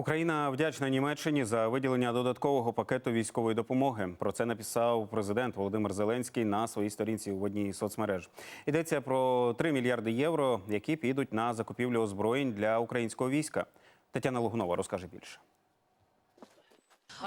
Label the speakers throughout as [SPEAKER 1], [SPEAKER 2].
[SPEAKER 1] Україна вдячна Німеччині за виділення додаткового пакету військової допомоги. Про це написав президент Володимир Зеленський на своїй сторінці в одній соцмереж. Йдеться про 3 мільярди євро, які підуть на закупівлю озброєнь для українського війська. Тетяна Лугунова розкаже більше.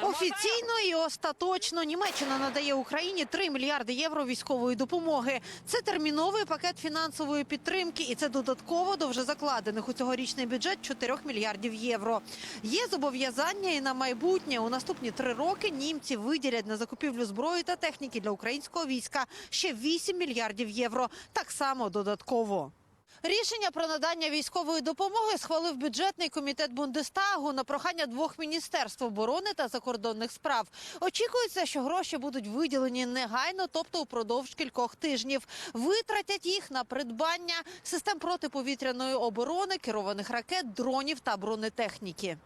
[SPEAKER 2] Офіційно і остаточно Німеччина надає Україні 3 мільярди євро військової допомоги. Це терміновий пакет фінансової підтримки, і це додатково до вже закладених у цьогорічний бюджет 4 мільярдів євро. Є зобов'язання і на майбутнє. У наступні три роки німці виділять на закупівлю зброї та техніки для українського війська ще 8 мільярдів євро. Так само додатково. Рішення про надання військової допомоги схвалив бюджетний комітет Бундестагу на прохання двох міністерств оборони та закордонних справ. Очікується, що гроші будуть виділені негайно, тобто упродовж кількох тижнів. Витратять їх на придбання систем протиповітряної оборони, керованих ракет, дронів та бронетехніки.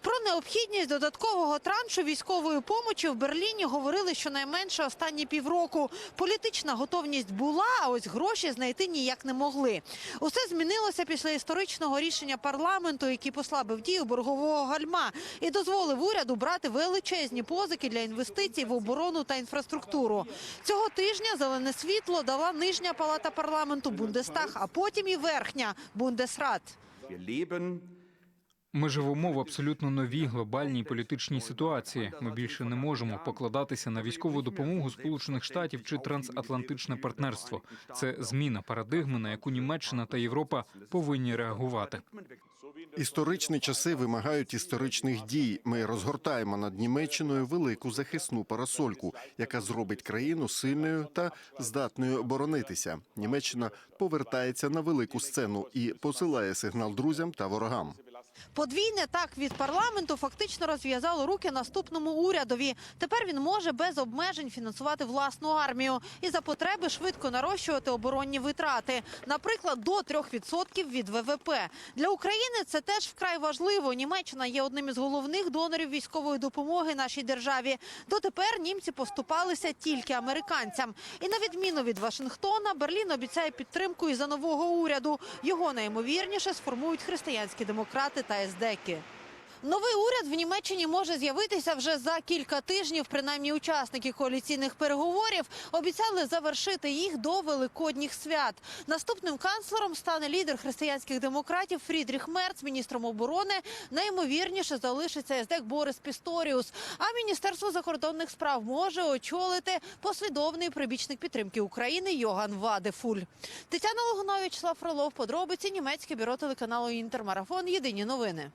[SPEAKER 2] Про необхідність додаткового траншу військової помочі в Берліні говорили щонайменше останні півроку. Політична готовність була, а ось гроші знайти ніяк не могли. Усе змінилося після історичного рішення парламенту, який послабив дію боргового гальма і дозволив уряду брати величезні позики для інвестицій в оборону та інфраструктуру. Цього тижня зелене світло дала нижня палата парламенту Бундестаг, а потім і верхня Бундесрат.
[SPEAKER 3] Ми живемо в абсолютно новій глобальній політичній ситуації. Ми більше не можемо покладатися на військову допомогу Сполучених Штатів чи трансатлантичне партнерство. Це зміна парадигми, на яку Німеччина та Європа повинні реагувати.
[SPEAKER 4] Історичні часи вимагають історичних дій. Ми розгортаємо над Німеччиною велику захисну парасольку, яка зробить країну сильною та здатною оборонитися. Німеччина повертається на велику сцену і посилає сигнал друзям та ворогам.
[SPEAKER 2] Подвійне так від парламенту фактично розв'язало руки наступному урядові. Тепер він може без обмежень фінансувати власну армію і за потреби швидко нарощувати оборонні витрати, наприклад, до 3% від ВВП. Для України це теж вкрай важливо. Німеччина є одним із головних донорів військової допомоги нашій державі. Дотепер німці поступалися тільки американцям. І на відміну від Вашингтона, Берлін обіцяє підтримку і за нового уряду. Його найімовірніше сформують християнські демократи та ездеки. Новий уряд в Німеччині може з'явитися вже за кілька тижнів. Принаймні, учасники коаліційних переговорів обіцяли завершити їх до великодніх свят. Наступним канцлером стане лідер християнських демократів Фрідріх Мерц, міністром оборони. Найімовірніше залишиться ездек Борис Пісторіус. А міністерство закордонних справ може очолити послідовний прибічник підтримки України Йоган Вадефуль. Тетяна Логунова, Вячеслав Фролов, подробиці німецьке бюро телеканалу Інтермарафон. Єдині новини.